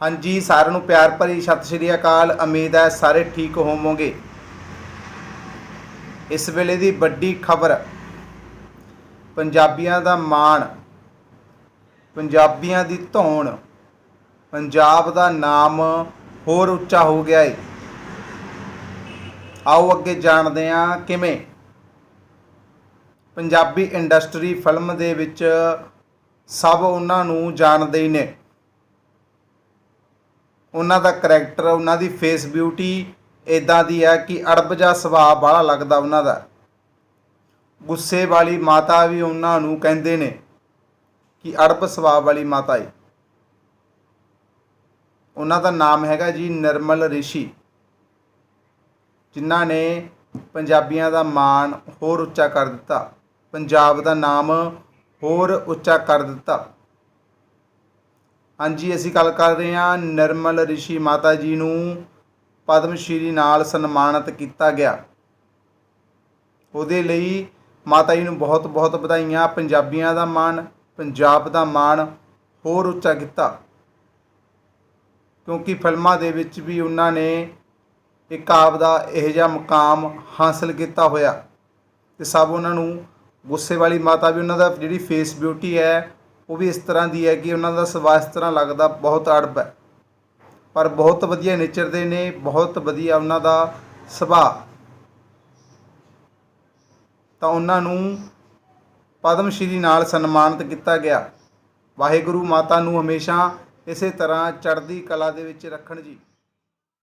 ਹਾਂਜੀ, ਸਾਰਿਆਂ ਨੂੰ ਪਿਆਰ ਭਰੀ ਸਤਿ ਸ਼੍ਰੀ ਅਕਾਲ। ਉਮੀਦ ਹੈ ਸਾਰੇ ਠੀਕ ਹੋਵੋਗੇ। ਇਸ ਵੇਲੇ ਦੀ ਵੱਡੀ ਖਬਰ, ਪੰਜਾਬੀਆਂ ਦਾ ਮਾਣ, ਪੰਜਾਬੀਆਂ ਦੀ ਧੌਣ, ਪੰਜਾਬ ਦਾ ਨਾਮ ਹੋਰ ਉੱਚਾ ਹੋ ਗਿਆ ਏ। ਆਓ ਅੱਗੇ ਜਾਣਦੇ ਹਾਂ ਕਿਵੇਂ। ਪੰਜਾਬੀ ਇੰਡਸਟਰੀ ਫਿਲਮ ਦੇ ਵਿੱਚ ਸਭ ਉਹਨਾਂ ਨੂੰ ਜਾਣਦੇ ਹੀ ਨੇ। ਉਹਨਾਂ ਦਾ ਕਰੈਕਟਰ ਉਹਨਾਂ ਦੀ ਫੇਸ ਬਿਊਟੀ ਇਦਾਂ ਦੀ ਹੈ ਕਿ ਅੜਬ ਜਿਹਾ ਸੁਭਾਅ ਬਾਹਲਾ ਲੱਗਦਾ ਉਹਨਾਂ ਦਾ। ਗੁੱਸੇ ਵਾਲੀ ਮਾਤਾ ਵੀ ਉਹਨਾਂ ਨੂੰ ਕਹਿੰਦੇ ਨੇ ਕਿ ਅੜਬ ਸੁਭਾਅ ਵਾਲੀ ਮਾਤਾ ਹੈ ਉਹਨਾਂ ਦਾ ਨਾਮ ਹੈਗਾ ਜੀ ਨਿਰਮਲ ਰਿਸ਼ੀ, ਜਿਨ੍ਹਾਂ ਨੇ ਪੰਜਾਬੀਆਂ ਦਾ ਮਾਣ ਹੋਰ ਉੱਚਾ ਕਰ ਦਿੱਤਾ। ਪੰਜਾਬ ਦਾ ਨਾਮ ਹੋਰ ਉੱਚਾ ਕਰ ਦਿੱਤਾ। ਹਾਂਜੀ, ਅਸੀਂ ਗੱਲ ਕਰ ਰਹੇ ਹਾਂ ਨਿਰਮਲ ਰਿਸ਼ੀ ਮਾਤਾ ਜੀ ਨੂੰ ਪਦਮ ਸ਼੍ਰੀ ਨਾਲ ਸਨਮਾਨਿਤ ਕੀਤਾ ਗਿਆ। ਉਹਦੇ ਲਈ ਮਾਤਾ ਜੀ ਨੂੰ ਬਹੁਤ ਬਹੁਤ ਵਧਾਈਆਂ, ਪੰਜਾਬੀਆਂ ਦਾ ਮਾਣ, ਪੰਜਾਬ ਦਾ ਮਾਣ, ਹੋਰ ਉੱਚਾ ਕੀਤਾ। ਕਿਉਂਕਿ ਫਿਲਮਾਂ ਦੇ ਵਿੱਚ ਵੀ ਉਹਨਾਂ ਨੇ ਇੱਕ ਆਪ ਦਾ ਇਹੋ ਜਿਹਾ ਮੁਕਾਮ ਹਾਸਲ ਕੀਤਾ ਹੋਇਆ। ਤੇ ਸਭ ਉਹਨਾਂ ਨੂੰ ਗੁੱਸੇ ਵਾਲੀ ਮਾਤਾ ਵੀ, ਉਹਨਾਂ ਦਾ ਜਿਹੜੀ ਫੇਸ ਬਿਊਟੀ ਹੈ ਉਹ ਵੀ ਇਸ ਤਰ੍ਹਾਂ ਦੀ ਹੈ ਕਿ ਉਹਨਾਂ ਦਾ ਸੁਭਾਅ ਇਸ ਤਰ੍ਹਾਂ ਲੱਗਦਾ, ਬਹੁਤ ਅੜਬ ਹੈ। ਪਰ ਬਹੁਤ ਵਧੀਆ ਨੇਚਰ ਦੇ ਨੇ, ਬਹੁਤ ਵਧੀਆ ਉਹਨਾਂ ਦਾ ਸੁਭਾਅ। ਤਾਂ ਉਹਨਾਂ ਨੂੰ ਪਦਮ ਸ਼੍ਰੀ ਨਾਲ ਸਨਮਾਨਿਤ ਕੀਤਾ ਗਿਆ। ਵਾਹਿਗੁਰੂ ਮਾਤਾ ਨੂੰ ਹਮੇਸ਼ਾ ਇਸੇ ਤਰ੍ਹਾਂ ਚੜ੍ਹਦੀ ਕਲਾ ਦੇ ਵਿੱਚ ਰੱਖਣ ਜੀ।